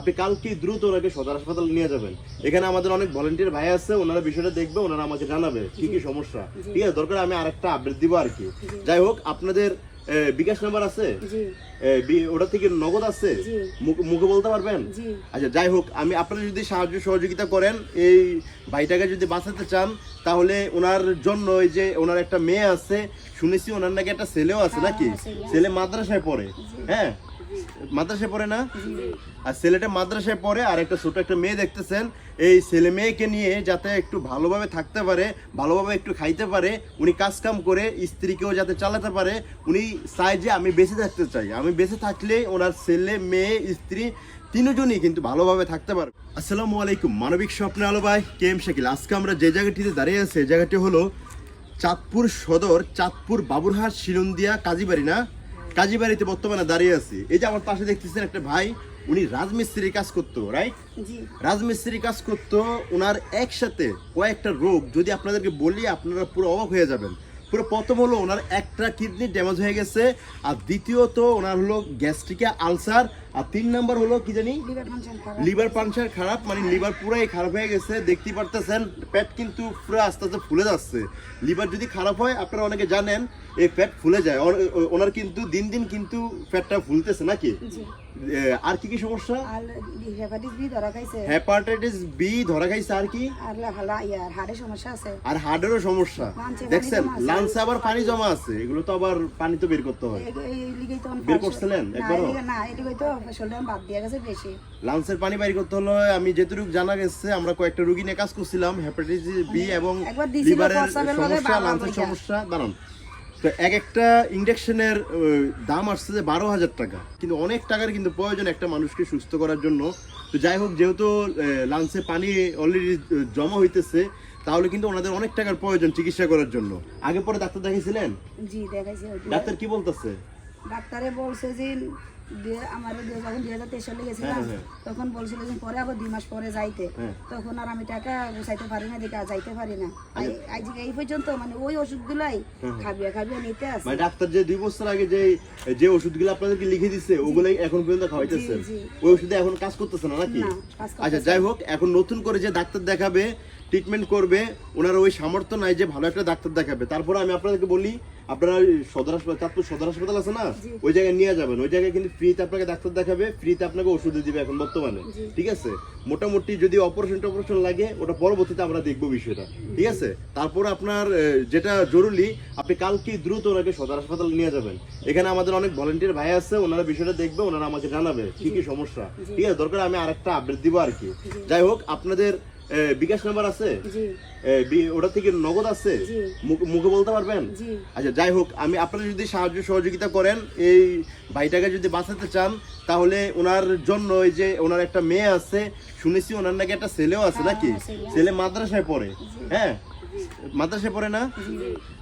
আপনি কালকে দ্রুত ওনাকে সদর হাসপাতাল নিয়ে যাবেন। এখানে আমাদের অনেক ভলেন্টিয়ার ভাই আছে ওনারা বিষয়টা দেখবে ওনারা আমাকে জানাবে কি কি সমস্যা। ঠিক আছে দরকার আমি আরেকটা আপডেট দিব আর কি। যাই হোক আপনাদের বিকাশ নাম্বার আছে? ওটা থেকে নগদ আছে? মুখে বলতে পারবেন? আচ্ছা যাই হোক আমি আপনারা যদি সাহায্য সহযোগিতা করেন এই ভাইটাকে যদি বাঁচাতে চান তাহলে ওনার জন্য ওই যে ওনার একটা মেয়ে আছে শুনেছি ওনার নাকি একটা ছেলেও আছে হ্যাঁ, নাকি? ছেলে মাদ্রাসায় পড়ে। হ্যাঁ? মাদ্রাসায় পড়ে না? আর ছেলেটা মাদ্রাসায় পড়ে, আর একটা ছোট একটা মেয়ে দেখতেছেন। এই ছেলে মেয়েকে নিয়ে যাতে একটু ভালোভাবে থাকতে পারে, ভালোভাবে একটু খাইতে পারে, উনি কাজ কাম করে স্ত্রীকেও যাতে চালাতে পারে, উনি চায় যে আমি বেঁচে থাকতে চাই। আমি বেঁচে থাকলে ওনার ছেলে, মেয়ে, স্ত্রী তিনজনই কিন্তু ভালোভাবে থাকতে পারবে। আসসালামু আলাইকুম, মানবিক স্বপ্নে আলো ভাই, কে এম শাকিল। আজকে আমরা যে জায়গাটিতে দাঁড়িয়ে আছি এই জায়গাটি হলো চাঁদপুর সদর, চাঁদপুর বাবুরহাট, শিলুন্দিয়া, কাজীবাড়ি, না? কাজীবাড়িতে বর্তমানে দাঁড়িয়ে আছি। এই যে আমার পাশে দেখতেছেন একটা ভাই উনি রাজমিস্ত্রির কাজ করতো রাইট রাজমিস্ত্রি কাজ করতো ওনার একসাথে কয়েকটা রোগ যদি আপনাদেরকে বলি আপনারা পুরো অবাক হয়ে যাবেন। পুরো প্রথম হলো ওনার একটা কিডনি ড্যামেজ হয়ে গেছে আর দ্বিতীয়ত ওনার হলো গ্যাস্ট্রিকে আলসার আর তিন নাম্বার হলো কি জানি? লিভার পাংচার খারাপ। মানে লিভার পুরাই খারাপ হয়ে গেছে দেখতে পারতেছেন পেট কিন্তু পুরো আস্তে আস্তে ফুলে যাচ্ছে। লিভার যদি খারাপ হয় আপনারা অনেকে জানেন এই পেট ফুলে যায়। ওনার কিন্তু দিন দিন কিন্তু পেটটা ফুলতেছে নাকি? আর কি কি সমস্যা? আর বি ধরা খাইছে। হেপাটাইটিস বি ধরা খাইছে আর কি? আর লাফালা ইয়ার হাড়ে সমস্যা আছে। আর হার্টেরও সমস্যা। পানি দেখছেন আবার পানি জমা আছে। এগুলো তো আবার পানি তো বের করতে হয়। বের করছিলেন একবারও? বাদ দিয়া গেছে বেশি। পানি বাইর করতে হলো আমি যেটুকু জানা গেছে আমরা কয়েকটা রোগী নিয়ে কাজ করছিলাম হেপাটাইটিস বি এবং একবার লিভারের সমস্যা লাঞ্চের সমস্যা। দাঁড়ান। তো এক একটা ইঞ্জেকশনের দাম আসছে যে বারো হাজার টাকা। কিন্তু অনেক টাকার কিন্তু প্রয়োজন একটা মানুষকে সুস্থ করার জন্য। তো যাই হোক যেহেতু লাঞ্চে পানি অলরেডি জমা হইতেছে তাহলে কিন্তু ওনাদের অনেক টাকার প্রয়োজন চিকিৎসা করার জন্য। আগে পরে ডাক্তার দেখাইছিলেন? জি দেখাইছি। ডাক্তার কি বলতেছে? ডাক্তারে বলছে যে আমার যখন দুই হাজার তেইশ সালে গেছিলাম হ্যাঁ, হ্যাঁ। তখন বলছিল যে পরে আবার দুই মাস পরে যাইতে। হ্যাঁ। তখন আর আমি টাকা গুছাইতে পারি না আর যাইতে পারি না। আজকে এই পর্যন্ত মানে ওই ওষুধগুলাই খাবিয়া খাবিয়া নিতে আছে। মানে ডাক্তার যে দুই বছর আগে যে যে ওষুধগুলো আপনাদেরকে লিখে দিছে ওগুলাই এখন পর্যন্ত জি। ওই ওষুধে এখন কাজ করতেছে না নাকি? আচ্ছা যাই হোক এখন নতুন করে যে ডাক্তার দেখাবে ট্রিটমেন্ট করবে ওনার ওই সামর্থ্য নাই যে ভালো একটা ডাক্তার দেখাবে। তারপরে আমি আপনাদেরকে বলি আপনারা সদর হাসপাতাল চাঁদপুর সদর হাসপাতাল আছে না? ওই জায়গায় নিয়ে যাবেন। ওই জায়গায় কিন্তু ফ্রিতে আপনাকে ডাক্তার দেখাবে ফ্রিতে আপনাকে ওষুধ দিবে এখন বর্তমানে। ঠিক আছে? মোটামুটি যদি অপারেশন টপারেশন লাগে ওটা পরবর্তীতে আমরা দেখব বিষয়টা। ঠিক আছে? তারপরে আপনার যেটা জরুরি আপনি কালকে দ্রুত ওনাকে সদর হাসপাতালে নিয়ে যাবেন। এখানে আমাদের অনেক ভলেন্টিয়ার ভাই আছে ওনারা বিষয়টা দেখবে ওনারা আমাকে জানাবে কি কি সমস্যা। ঠিক আছে? দরকার আমি আরেকটা আপডেট দিব আর কি। যাই হোক আপনাদের বিকাশ নাম্বার আছে? ওটা থেকে নগদ আছে? মুখ- বলতে পারবেন? আচ্ছা যাই হোক আমি আপনারা যদি সাহায্য সহযোগিতা করেন এই ভাইটাকে যদি বাঁচাতে চান তাহলে ওনার জন্য ওই যে ওনার একটা মেয়ে আছে শুনেছি ওনার নাকি একটা ছেলেও আছে হ্যাঁ, নাকি। ছেলে মাদ্রাসায় পড়ে। হ্যাঁ? মাদ্রাসায় পড়ে না?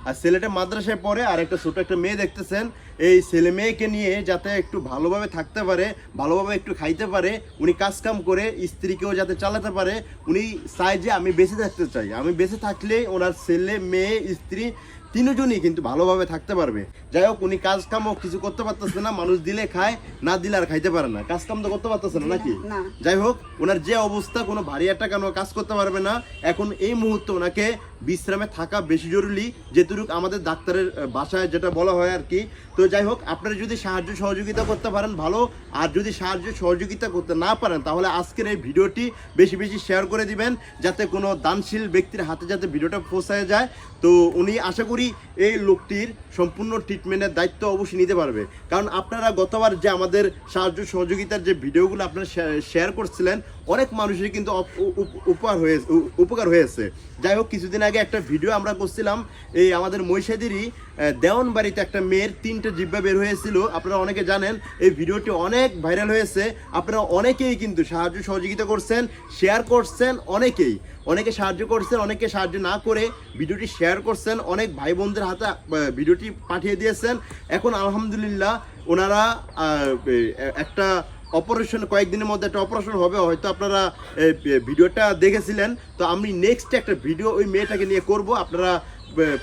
আর ছেলেটা মাদ্রাসায় পড়ে, আর একটা ছোট একটা মেয়ে দেখতেছেন। এই ছেলে মেয়েকে নিয়ে যাতে একটু ভালোভাবে থাকতে পারে, ভালোভাবে একটু খাইতে পারে, উনি কাজকাম করে স্ত্রীকেও যাতে চালাতে পারে, উনি চাই যে আমি বেঁচে থাকতে চাই। আমি বেঁচে থাকলে ওনার ছেলে, মেয়ে, স্ত্রী তিনজনই কিন্তু ভালোভাবে থাকতে পারবে। যাই হোক উনি কাজ কামও কিছু করতে পারতেছে না মানুষ দিলে খায় না দিলে আর খাইতে পারে না। কাজ কাম তো করতে পারতেছে না নাকি? যাই হোক ওনার যে অবস্থা কোনো ভারী একটা কেন কাজ করতে পারবে না। এখন এই মুহূর্তে ওনাকে বিশ্রামে থাকা বেশি জরুরি যেটুকু আমাদের ডাক্তারের বাসায় যেটা বলা হয় আর কি। তো যাই হোক আপনারা যদি সাহায্য সহযোগিতা করতে পারেন ভালো আর যদি সাহায্য সহযোগিতা করতে না পারেন তাহলে আজকের এই ভিডিওটি বেশি বেশি শেয়ার করে দিবেন যাতে কোনো দানশীল ব্যক্তির হাতে যাতে ভিডিওটা পৌঁছায় যায়। তো উনি আশা করি এই লোকটির সম্পূর্ণ ট্রিটমেন্টের দায়িত্ব অবশ্যই নিতে পারবে। কারণ আপনারা গতবার যে আমাদের সাহায্য সহযোগিতার যে ভিডিওগুলো আপনারা শেয়ার করছিলেন অনেক মানুষের কিন্তু উপকার হয়ে উপকার হয়েছে। যাই হোক, কিছুদিন আগে একটা ভিডিও আমরা করছিলাম, এই আমাদের মহিষাদেরই দেওয়ান বাড়িতে একটা মেয়ের তিনটে জিব্বা বের হয়েছিল। আপনারা অনেকে জানেন, এই ভিডিওটি অনেক ভাইরাল হয়েছে। আপনারা অনেকেই কিন্তু সাহায্য সহযোগিতা করছেন, শেয়ার করছেন, অনেকেই। অনেকে সাহায্য করছেন, অনেকে সাহায্য না করে ভিডিওটি শেয়ার করছেন, অনেক ভাই বোনদের হাতে ভিডিওটি পাঠিয়ে দিয়েছেন। এখন আলহামদুলিল্লাহ, ওনারা একটা অপারেশন কয়েকদিনের মধ্যে একটা অপারেশন হবে, হয়তো আপনারা ভিডিওটা দেখেছিলেন। তো আমি নেক্সট একটা ভিডিও ওই মেয়েটাকে নিয়ে করব। আপনারা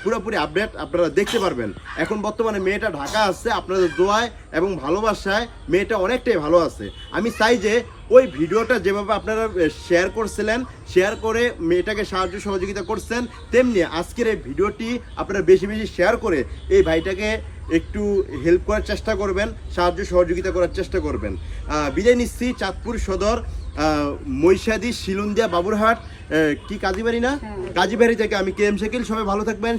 পুরোপুরি আপডেট আপনারা দেখতে পারবেন। এখন বর্তমানে মেয়েটা ঢাকা আসছে আপনাদের দোয়ায় এবং ভালোবাসায়। মেয়েটা অনেকটাই ভালো আছে। আমি চাই যে ওই ভিডিওটা যেভাবে আপনারা শেয়ার করছিলেন শেয়ার করে মেয়েটাকে সাহায্য সহযোগিতা করছেন তেমনি আজকের এই ভিডিওটি আপনারা বেশি বেশি শেয়ার করে এই ভাইটাকে একটু হেল্প করার চেষ্টা করবেন সাহায্য সহযোগিতা করার চেষ্টা করবেন। বিদায় নিচ্ছি চাঁদপুর সদর মহিষাদি শিলুন্দিয়া বাবুরহাট। কি কাজীবাড়ি না? হ্যাঁ। কাজীবাড়ি থেকে আমি কে এম শাকিল সবাই ভালো থাকবেন।